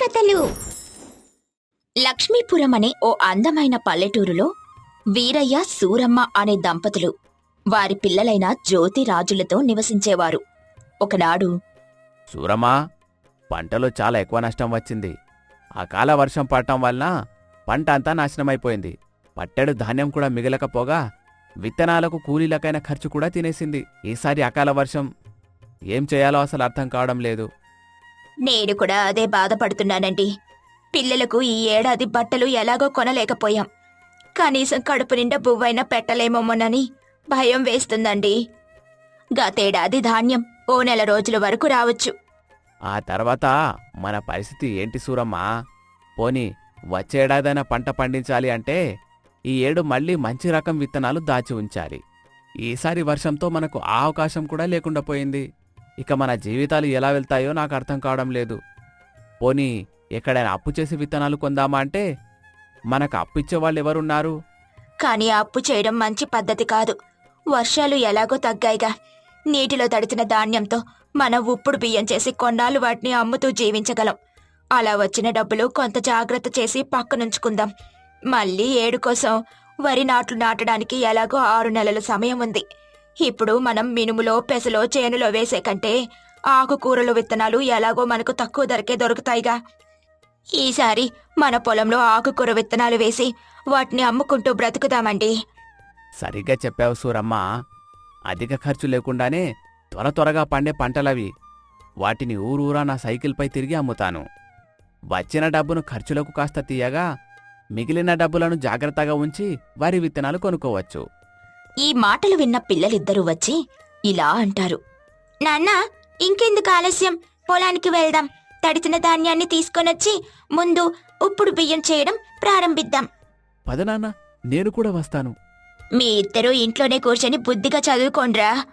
కథలు. లక్ష్మీపురం అనే ఓ అందమైన పల్లెటూరులో వీరయ్య సూరమ్మ అనే దంపతులు వారి పిల్లలైన జ్యోతి రాజులతో నివసించేవారు. ఒకనాడు సూరమ్మా పంటలో చాలా ఎక్కువ నష్టం వచ్చింది. అకాల వర్షం పడటం వలన పంట అంతా నాశనమైపోయింది. పట్టెడు ధాన్యం కూడా మిగలకపోగా విత్తనాలకు కూలీలకైన ఖర్చు కూడా తినేసింది. ఈసారి అకాల వర్షం ఏం చేయాలో అసలు అర్థం కావడం లేదు. నేను కూడా అదే బాధపడుతున్నానండి. పిల్లలకు ఈ ఏడాది బట్టలు ఎలాగో కొనలేకపోయాం. కనీసం కడుపు నిండా బువ్వైనా పెట్టలేమోమోనని భయం వేస్తుందండి. గతేడాది ధాన్యం ఓ నెల రోజుల వరకు రావచ్చు. ఆ తర్వాత మన పరిస్థితి ఏంటి సూరమ్మా? పోని వచ్చేడాదైనా పంట పండించాలి అంటే ఈ ఏడు మళ్ళీ మంచి రకం విత్తనాలు దాచి ఉంచాలి. ఈసారి వర్షంతో మనకు ఆ అవకాశం కూడా లేకుండా పోయింది. ఇక మన జీవితాలు ఎలా వెళ్తాయో నాకు అర్థం కావడం లేదు. పోనీ ఎక్కడైనా అప్పు చేసి విత్తనాలు కొందామా అంటే మనకు అప్పు ఇచ్చేవాళ్ళు ఎవరున్నారు? కానీ అప్పు చేయడం మంచి పద్ధతి కాదు. వర్షాలు ఎలాగో తగ్గాయిగా. నీటిలో తడిచిన ధాన్యంతో మనం ఉప్పుడు బియ్యం చేసి కొన్నాళ్ళు వాటిని అమ్ముతూ జీవించగలం. అలా వచ్చిన డబ్బులు కొంత జాగ్రత్త చేసి పక్కనుంచుకుందాం. మళ్ళీ ఏడు కోసం వరి నాట్లు నాటడానికి ఎలాగో ఆరు నెలల సమయం ఉంది. ఇప్పుడు మనం మినుములో పెసలో చేనులో వేసే కంటే ఆకుకూరలు విత్తనాలు ఎలాగో మనకు తక్కువ ధరకే దొరుకుతాయిగా. ఈసారి మన పొలంలో ఆకుకూర విత్తనాలు వేసి వాటిని అమ్ముకుంటూ బ్రతుకుదామండి. సరిగ్గా చెప్పావు సూరమ్మ. అధిక ఖర్చు లేకుండానే త్వర త్వరగా పండే పంటలవి. వాటిని ఊరూరా నా సైకిల్పై తిరిగి అమ్ముతాను. వచ్చిన డబ్బును ఖర్చులకు కాస్త తీయగా మిగిలిన డబ్బులను జాగ్రత్తగా ఉంచి వరి విత్తనాలు కొనుక్కోవచ్చు. ఈ మాటలు విన్న పిల్లలిద్దరూ వచ్చి ఇలా అంటారు. నాన్న ఇంకెందుకు ఆలస్యం? పొలానికి వెళ్దాం. తడిసిన ధాన్యాన్ని తీసుకొనొచ్చి ముందు ఉప్పుడు బియ్యం చేయడం ప్రారంభిద్దాం. పదనాన్న నేను కూడా వస్తాను. మీ ఇద్దరూ ఇంట్లోనే కూర్చొని బుద్ధిగా చదువుకోండ్రా.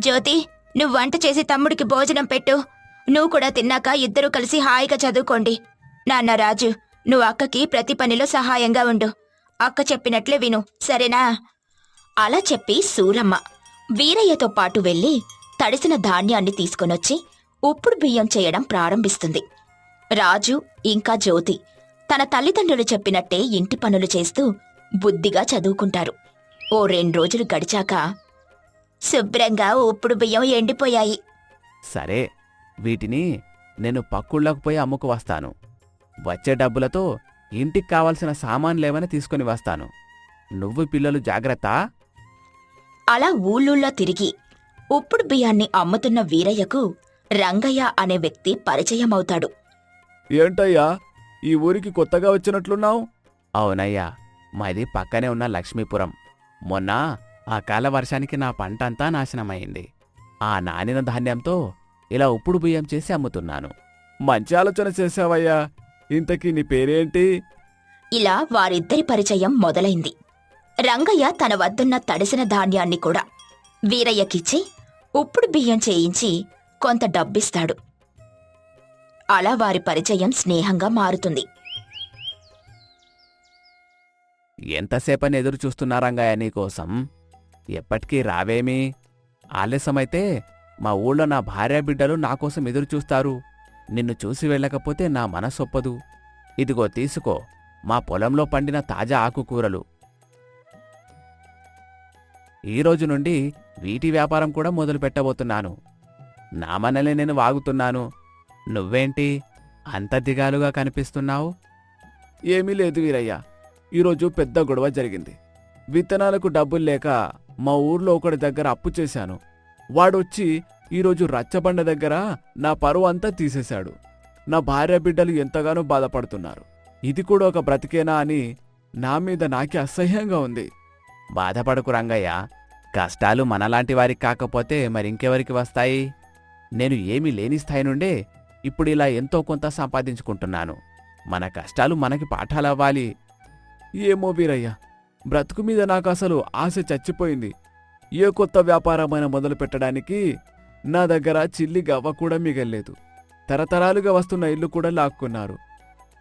జ్యోతి నువ్వు వంట చేసి తమ్ముడికి భోజనం పెట్టు. నువ్వు కూడా తిన్నాక ఇద్దరూ కలిసి హాయిగా చదువుకోండి. నాన్న రాజు నువ్వు అక్కకి ప్రతి పనిలో సహాయంగా ఉండు. అక్క చెప్పినట్లే విను. సరేనా? అలా చెప్పి సూరమ్మ వీరయ్యతో పాటు వెళ్ళి తడిసిన ధాన్యాన్ని తీసుకొనొచ్చి ఉప్పుడు బియ్యం చేయడం ప్రారంభిస్తుంది. రాజు ఇంకా జ్యోతి తన తల్లిదండ్రులు చెప్పినట్టే ఇంటి పనులు చేస్తూ బుద్ధిగా చదువుకుంటారు. ఓ రెండు రోజులు గడిచాక శుభ్రంగా ఉప్పుడు బియ్యం ఎండిపోయాయి. సరే వీటిని నేను పక్కుళ్ళకు పోయి అమ్ముకు వస్తాను. వచ్చే డబ్బులతో ఇంటికి కావలసిన సామాన్లేమైనా తీసుకొని వస్తాను. నువ్వు పిల్లలు జాగ్రత్త. అలా ఊళ్ళూళ్ళో తిరిగి ఉప్పుడు బియ్యాన్ని అమ్ముతున్న వీరయ్యకు రంగయ్య అనే వ్యక్తి పరిచయమవుతాడు. ఏంటయ్యా? ఈ ఊరికి కొత్తగా వచ్చినట్లున్నావు? అవునయ్యా మాది పక్కనే ఉన్న లక్ష్మీపురం. మొన్న ఆ కాల వర్షానికి నా పంట అంతా నాశనమైంది. ఆ నానిన ధాన్యంతో ఇలా ఉప్పుడు బియ్యం చేసి అమ్ముతున్నాను. మంచి ఆలోచన చేశావయ్యా. ఇంతకీ నీ పేరేంటి? ఇలా వారిద్దరి పరిచయం మొదలైంది. రంగయ్య తన వద్దున్న తడిసిన ధాన్యాన్ని కూడా వీరయ్యకిచ్చి ఉప్పుడు బియ్యం చేయించి కొంత డబ్బిస్తాడు. అలా వారి పరిచయం స్నేహంగా మారుతుంది. ఎంతసేపని ఎదురు చూస్తున్నారంగయ్య నీకోసం ఎప్పటికీ రావేమి? ఆలస్యమైతే మా ఊళ్ళో నా భార్య బిడ్డలు నా కోసం ఎదురు చూస్తారు. నిన్ను చూసి వెళ్ళకపోతే నా మనసొప్పదు. ఇదిగో తీసుకో మా పొలంలో పండిన తాజా ఆకుకూరలు. ఈ రోజు నుండి వీటి వ్యాపారం కూడా మొదలు పెట్టబోతున్నాను. నా మనల్ని నేను వాగుతున్నాను. నువ్వేంటి అంత దిగాలుగా కనిపిస్తున్నావు? ఏమీ లేదు వీరయ్య. ఈరోజు పెద్ద గొడవ జరిగింది. విత్తనాలకు డబ్బులు లేక మా ఊర్లో ఒకడి దగ్గర అప్పు చేశాను. వాడొచ్చి ఈరోజు రచ్చబండ దగ్గర నా పరువు అంతా తీసేశాడు. నా భార్య బిడ్డలు ఎంతగానో బాధపడుతున్నారు. ఇది కూడా ఒక బ్రతికేనా అని నా మీద నాకే అసహ్యంగా ఉంది. బాధపడకు రంగయ్య. కష్టాలు మనలాంటి వారికి కాకపోతే మరింకెవరికి వస్తాయి? నేను ఏమీ లేని స్థాయి నుండే ఇప్పుడు ఇలా ఎంతో కొంత సంపాదించుకుంటున్నాను. మన కష్టాలు మనకి పాఠాలవ్వాలి. ఏమో వీరయ్య బ్రతుకు మీద నాకు అసలు ఆశ చచ్చిపోయింది. ఏ కొత్త వ్యాపారమైనా మొదలు పెట్టడానికి నా దగ్గర చిల్లి గవ్వ కూడా మిగల్లేదు. తరతరాలుగా వస్తున్న ఇల్లు కూడా లాక్కున్నారు.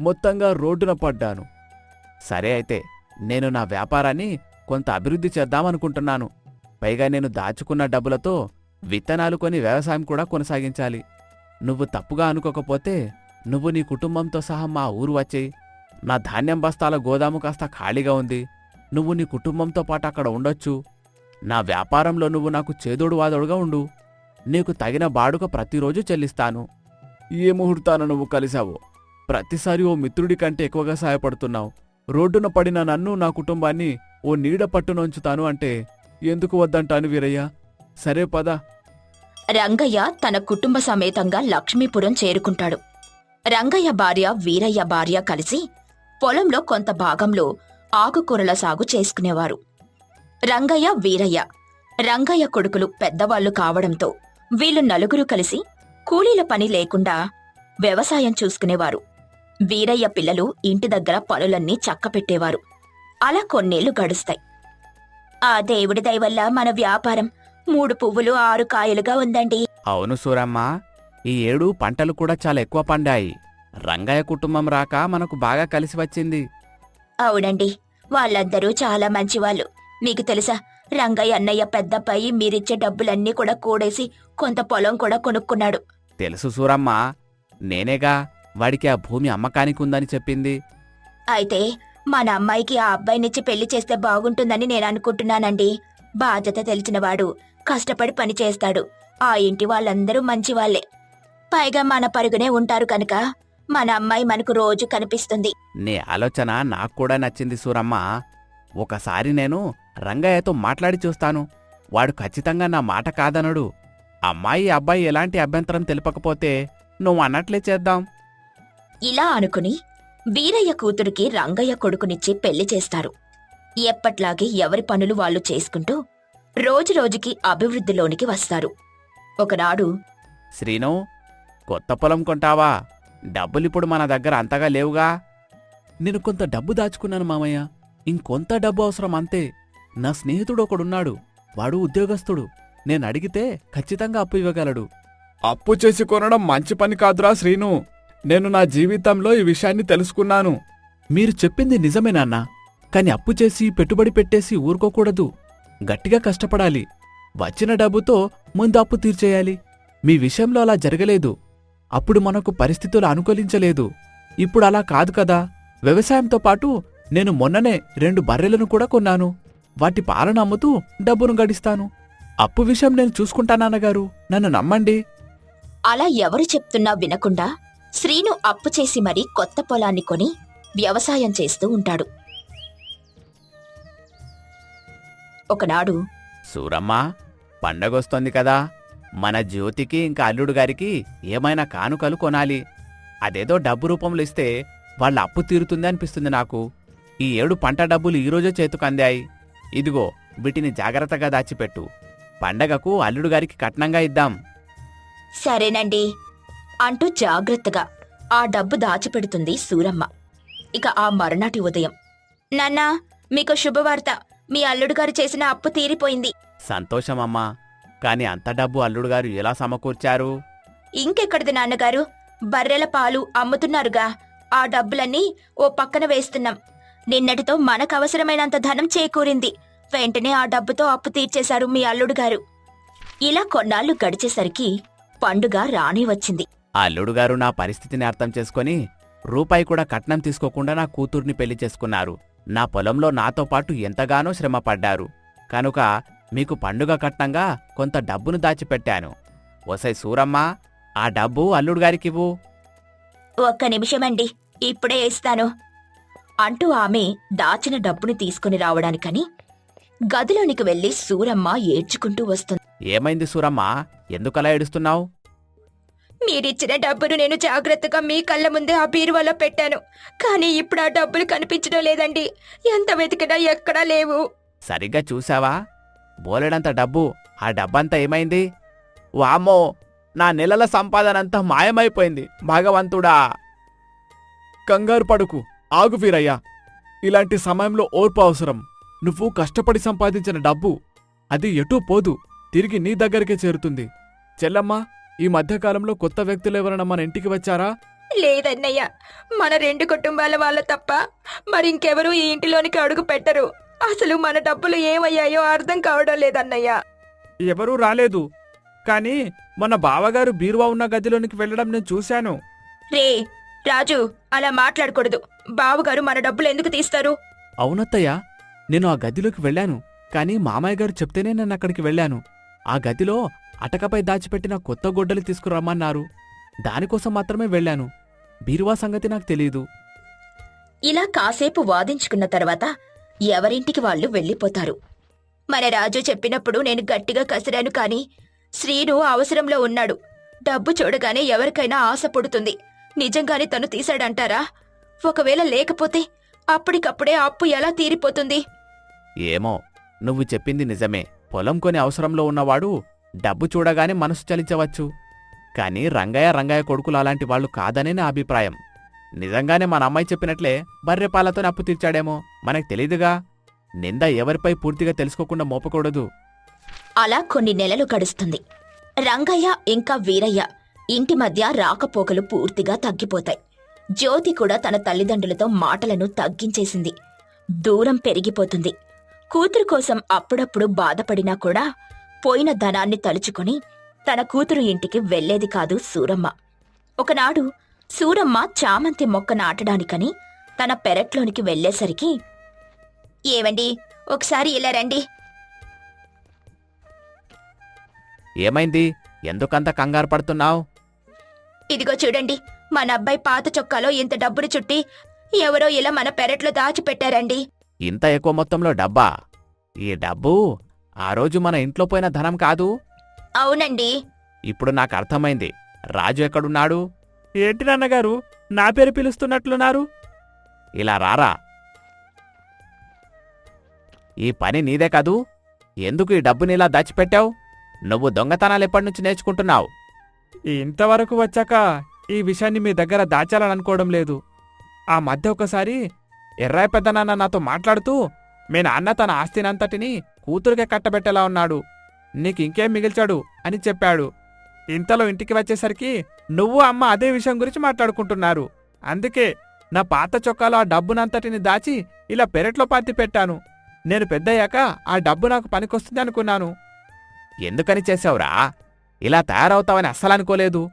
మొత్తంగా రోడ్డున పడ్డాను. సరే అయితే నేను నా వ్యాపారాన్ని కొంత అభివృద్ధి చేద్దామనుకుంటున్నాను. పైగా నేను దాచుకున్న డబ్బులతో విత్తనాలు కొని వ్యవసాయం కూడా కొనసాగించాలి. నువ్వు తప్పుగా అనుకోకపోతే నువ్వు నీ కుటుంబంతో సహా మా ఊరు వచ్చేయి నా ధాన్యం బస్తాల గోదాము కాస్త ఖాళీగా ఉంది. నువ్వు నీ కుటుంబంతో పాటు అక్కడ ఉండొచ్చు. నా వ్యాపారంలో నువ్వు నాకు చేదోడు వాదోడుగా ఉండు. నీకు తగిన బాడుక ప్రతిరోజు చెల్లిస్తాను. ఏ ముహూర్తాన నువ్వు కలిశావో? ప్రతిసారి ఓ మిత్రుడి కంటే ఎక్కువగా సహాయపడుతున్నావు రోడ్డున పడిన నన్ను నా కుటుంబాన్ని ఓ నీడ పట్టునొంచుతాను అంటే ఎందుకు వద్దంటాను వీరయ్య? సరే పద. రంగయ్య తన కుటుంబ సమేతంగా లక్ష్మీపురం చేరుకుంటాడు. రంగయ్య భార్య వీరయ్య భార్య కలిసి పొలంలో కొంత భాగంలో ఆకుకూరల సాగు చేసుకునేవారు. రంగయ్య వీరయ్య. రంగయ్య కొడుకులు పెద్దవాళ్ళు కావడంతో వీళ్ళు నలుగురు కలిసి కూలీల పని లేకుండా వ్యవసాయం చూసుకునేవారు. వీరయ్య పిల్లలు ఇంటి దగ్గర పనులన్నీ చక్కపెట్టేవారు. అలా కొన్నేళ్ళు గడుస్తాయి. ఆ దేవుడి దయ వల్ల మన వ్యాపారం మూడు పువ్వులు ఆరు కాయలుగా ఉందండి. అవును సూరమ్మ ఈ ఏడు పంటలు కూడా చాలా ఎక్కువ పండాయి. రంగయ్య కుటుంబం రాక మనకు బాగా కలిసి వచ్చింది. అవునండి వాళ్ళందరూ చాలా మంచివాళ్ళు. మీకు తెలుసా రంగయ్య అన్నయ్య పెద్దబ్బాయి మీరిచ్చే డబ్బులన్నీ కూడా కూడేసి కొంత పొలం కూడా కొనుక్కున్నాడు. తెలుసు సూరమ్మ నేనేగా వాడికి ఆ భూమి అమ్మకానికి ఉందని చెప్పింది. అయితే మన అమ్మాయికి ఆ అబ్బాయినిచ్చి పెళ్ళి చేస్తే బాగుంటుందని నేను అనుకుంటున్నానండి. బాధ్యత తెలిసినవాడు కష్టపడి పని చేస్తాడు. ఆ ఇంటి వాళ్ళందరూ మంచివాళ్ళే పైగా మన పరుగునే ఉంటారు కనుక మన అమ్మాయి మనకు రోజు కనిపిస్తుంది. నీ ఆలోచన నాకు కూడా నచ్చింది సూరమ్మ. ఒకసారి నేను రంగయ్యతో మాట్లాడి చూస్తాను. వాడు ఖచ్చితంగా నా మాట కాదనడు. అమ్మాయి అబ్బాయి ఎలాంటి అభ్యంతరం తెలుపకపోతే నువ్వు అన్నట్లే చేద్దాం. ఇలా అనుకుని వీరయ్య కూతురికి రంగయ్య కొడుకునిచ్చి పెళ్ళి చేస్తారు. ఎప్పట్లాగే ఎవరి పనులు వాళ్ళు చేసుకుంటూ రోజురోజుకి అభివృద్ధిలోనికి వస్తారు. ఒకనాడు శ్రీను కొత్త పొలం కొంటావా? డబ్బులిప్పుడు మన దగ్గర అంతగా లేవుగా? నేను కొంత డబ్బు దాచుకున్నాను మామయ్య. ఇంకొంత డబ్బు అవసరం అంతే. నా స్నేహితుడు ఒకడున్నాడు. వాడు ఉద్యోగస్తుడు. నేను అడిగితే ఖచ్చితంగా అప్పు ఇవ్వగలడు. అప్పు చేసి కొనడం మంచి పని కాదురా శ్రీను. నేను నా జీవితంలో ఈ విషయాన్ని తెలుసుకున్నాను. మీరు చెప్పింది నిజమే నాన్నా. కాని అప్పు చేసి పెట్టుబడి పెట్టేసి ఊరుకోకూడదు. గట్టిగా కష్టపడాలి. వచ్చిన డబ్బుతో ముందు అప్పు తీర్చేయాలి. మీ విషయంలో అలా జరగలేదు. అప్పుడు మనకు పరిస్థితులు అనుకూలించలేదు. ఇప్పుడు అలా కాదు కదా. వ్యవసాయంతో పాటు నేను మొన్ననే రెండు బర్రెలను కూడా కొన్నాను. వాటి పాలన అమ్ముతూ డబ్బును గడిస్తాను. అప్పు విషయం నేను చూసుకుంటానన్నగారు నన్ను నమ్మండి. అలా ఎవరు చెప్తున్నా వినకుండా శ్రీను అప్పు చేసి మరీ కొత్త పొలాన్ని కొని వ్యవసాయం చేస్తూ ఉంటాడు. ఒకనాడు సూరమ్మా పండగొస్తోంది కదా. మన జ్యోతికి ఇంకా అల్లుడు గారికి ఏమైనా కానుకలు కొనాలి. అదేదో డబ్బు రూపంలో ఇస్తే వాళ్ళ అప్పు తీరుతుంది అనిపిస్తుంది నాకు. ఈ ఏడు పంట డబ్బులు ఈరోజే చేతుకు అందాయి. ఇదిగో వీటిని జాగ్రత్తగా దాచిపెట్టు. పండగకు అల్లుడు గారికి కట్నంగా ఇద్దాం. సరేనండి. అంటూ జాగ్రత్తగా ఆ డబ్బు దాచిపెడుతుంది సూరమ్మ. ఇక ఆ మరునాటి ఉదయం. నాన్నా మీకు శుభవార్త. మీ అల్లుడు గారు చేసిన అప్పు తీరిపోయింది. సంతోషమమ్మా. కాని అంత డబ్బు అల్లుడు గారు ఎలా సమకూర్చారు? ఇంకెక్కడిది నాన్నగారు? బర్రెల పాలు అమ్ముతున్నారుగా. ఆ డబ్బులన్నీ ఓ పక్కన వేస్తున్నాం. నిన్నటితో మనకు అవసరమైనంత ధనం చేకూరింది. వెంటనే ఆ డబ్బుతో అప్పు తీర్చేశారు మీ అల్లుడు గారు ఇలా కొన్నాళ్ళు గడిచేసరికి పండుగ రాని వచ్చింది ఆ అల్లుడు గారు నా పరిస్థితిని అర్థం చేసుకొని రూపాయి కూడా కట్నం తీసుకోకుండా నా కూతుర్ని పెళ్ళి చేసుకున్నారు. నా పొలంలో నాతో పాటు ఎంతగానో శ్రమపడ్డారు. కనుక మీకు పండుగ కట్నంగా కొంత డబ్బును దాచిపెట్టాను. ఒసై సూరమ్మ ఆ డబ్బు అల్లుడు గారికివ్వు. ఒక్క నిమిషమండి ఇప్పుడే ఇస్తాను. అంటూ ఆమె దాచిన డబ్బుని తీసుకుని రావడానికని గదిలోనికి వెళ్ళి సూరమ్మ ఏడ్చుకుంటూ వస్తుంది. ఏమైంది సూరమ్మ? ఎందుకలా ఏడుస్తున్నావు? మీరిచ్చిన డబ్బును నేను జాగ్రత్తగా మీ కళ్ళ ముందే ఆ బీరువాలో పెట్టాను. కానీ ఇప్పుడు ఆ డబ్బులు కనిపించడం లేదండి. ఎంత వెతికినా ఎక్కడా లేవు. సరిగ్గా చూసావా బోలెడంత డబ్బు ఆ డబ్బంతా ఏమైంది? వామ్మో! నా నెలల సంపాదనంతా మాయమైపోయింది. భగవంతుడా! కంగారు పడుకు. ఆగు వీరయ్యా. ఇలాంటి సమయంలో ఓర్పు అవసరం. నువ్వు కష్టపడి సంపాదించిన డబ్బు అది ఎటూ పోదు. తిరిగి నీ దగ్గరికే చేరుతుంది. చెల్లమ్మా! ఈ మధ్యకాలంలో కొత్త వ్యక్తులు ఎవరైనా మన ఇంటికి వచ్చారా? లేదన్నయ్య. మన రెండు కుటుంబాల వాళ్ళ తప్ప మరింకెవరూ ఈ ఇంటిలోనికి అడుగు పెట్టరు. అసలు మన డబ్బులు ఏమయ్యాయో అర్థం కావడం లేదన్నయ్య. ఎవరూ రాలేదు. కానీ మన బావగారు బీరువా ఉన్న గదిలోనికి వెళ్ళడం నేను చూశాను. రే రాజు అలా మాట్లాడకూడదు. బావగారు మన డబ్బులు ఎందుకు తీస్తారు? అవునత్తయ్య నేను ఆ గదిలోకి వెళ్ళాను. కానీ మామయ్య గారు చెప్తేనే నేను అక్కడికి వెళ్ళాను. ఆ గదిలో అటకపై దాచిపెట్టిన కొత్త గొడ్డలి తీసుకురమ్మన్నారు. దానికోసం మాత్రమే వెళ్ళాను. బీరువా సంగతి నాకు తెలీదు. ఇలా కాసేపు వాదించుకున్న తర్వాత ఎవరింటికి వాళ్ళు వెళ్ళిపోతారు. మన రాజు చెప్పినప్పుడు నేను గట్టిగా కసిరాను కాని శ్రీను అవసరంలో ఉన్నాడు. డబ్బు చూడగానే ఎవరికైనా ఆశ పుడుతుంది. నిజంగానే తను తీశాడంటారా? ఒకవేళ లేకపోతే అప్పటికప్పుడే అప్పు ఎలా తీరిపోతుంది? ఏమో నువ్వు చెప్పింది నిజమే. పొలం కొని అవసరంలో ఉన్నవాడు డబ్బు చూడగానే మనసు చలించవచ్చు. కానీ రంగయ్య రంగయ్య కొడుకులు అలాంటి వాళ్ళు కాదనే నా అభిప్రాయం. నిజంగానే మన అమ్మాయి చెప్పినట్లే బర్రెపాలతో అప్పు తీర్చాడేమో మనకు తెలీదుగా. నింద ఎవరిపై పూర్తిగా తెలుసుకోకుండా మోపకూడదు. అలా కొన్ని నెలలు గడుస్తుంది. రంగయ్య ఇంకా వీరయ్య ఇంటి మధ్య రాకపోకలు పూర్తిగా తగ్గిపోతాయి. జ్యోతి కూడా తన తల్లిదండ్రులతో మాటలను తగ్గించేసింది. దూరం పెరిగిపోతుంది. కూతురు కోసం అప్పుడప్పుడు బాధపడినా కూడా పోయిన ధనాన్ని తలుచుకొని తన కూతురు ఇంటికి వెళ్ళేది కాదు సూరమ్మ. ఒకనాడు సూరమ్మ చామంతి మొక్క నాటడానికని తన పెరట్లోనికి వెళ్ళేసరికి ఏవండి ఒకసారి ఇలా రండి. ఏమైంది? ఎందుకంత కంగారు పడుతున్నావు? ఇదిగో చూడండి మన అబ్బాయి పాత చొక్కాలో ఇంత డబ్బులు చుట్టి ఎవరో ఇలా మన పెరట్లో దాచిపెట్టారండి. ఇంత ఎక్కువ మొత్తంలో డబ్బా? ఈ డబ్బు ఆ రోజు మన ఇంట్లో పోయిన ధనం కాదు? అవునండి. ఇప్పుడు నాకు అర్థమైంది. రాజు ఎక్కడున్నాడు? ఏంటి నాన్నగారు? నా పేరు పిలుస్తున్నట్లున్నారు? ఇలా రారా. ఈ పని నీదే కాదు? ఎందుకు ఈ డబ్బుని ఇలా దాచిపెట్టావు? నువ్వు దొంగతనాలు ఎప్పటి నుంచి నేర్చుకుంటున్నావు? ఇంతవరకు వచ్చాక ఈ విషయాన్ని మీ దగ్గర దాచాలని అనుకోవడం లేదు. ఆ మధ్య ఒకసారి ఎర్రాయి పెద్దనాన్న నాతో మాట్లాడుతూ మీ నాన్న తన ఆస్తినంతటిని కూతురుకే కట్టబెట్టేలా ఉన్నాడు. నీకు ఇంకేం మిగిల్చాడు? అని చెప్పాడు. ఇంతలో ఇంటికి వచ్చేసరికి నువ్వు అమ్మ అదే విషయం గురించి మాట్లాడుకుంటున్నారు. అందుకే నా పాత చొక్కాలో ఆ డబ్బునంతటిని దాచి ఇలా పెరట్లో పాతి పెట్టాను. నేను పెద్దయ్యాక ఆ డబ్బు నాకు పనికొస్తుంది అనుకున్నాను. ఎందుకని చేసావురా ఇలా తయారవుతావని అస్సలనుకోలేదు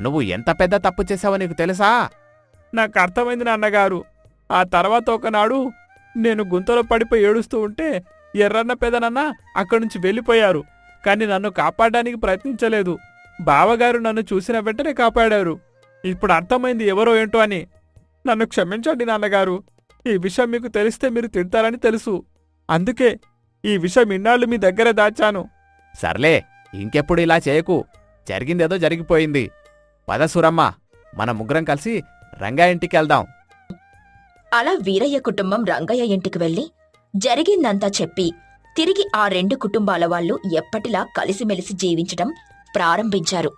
నువ్వు ఎంత పెద్ద తప్పు చేసావో నీకు తెలుసా? నాకు అర్థమైంది నాన్నగారు. ఆ తర్వాత ఒకనాడు నేను గుంతలో పడిపోయి ఏడుస్తూ ఉంటే ఎర్రన్న పెదనన్న అక్కడి నుంచి వెళ్ళిపోయారు. కానీ నన్ను కాపాడడానికి ప్రయత్నించలేదు. బావగారు నన్ను చూసిన వెంటనే కాపాడారు. ఇప్పుడు అర్థమైంది ఎవరో ఏంటో అని. నన్ను క్షమించండి నాన్నగారు. ఈ విషయం మీకు తెలిస్తే మీరు తిడతారని తెలుసు. అందుకే ఈ విషయం ఇన్నాళ్ళు మీ దగ్గర దాచాను. సర్లే ఇంకెప్పుడు ఇలా చేయకు. జరిగిందేదో జరిగిపోయింది. పద సురమ్మ మన ముగ్గురం కలిసి రంగా ఇంటికి వెళ్దాం. అలా వీరయ్య కుటుంబం రంగయ్య ఇంటికి వెళ్ళి జరిగిందంతా చెప్పి తిరిగి ఆ రెండు కుటుంబాల వాళ్ళు ఎప్పటిలా కలిసిమెలిసి జీవించటం ప్రారంభించారు.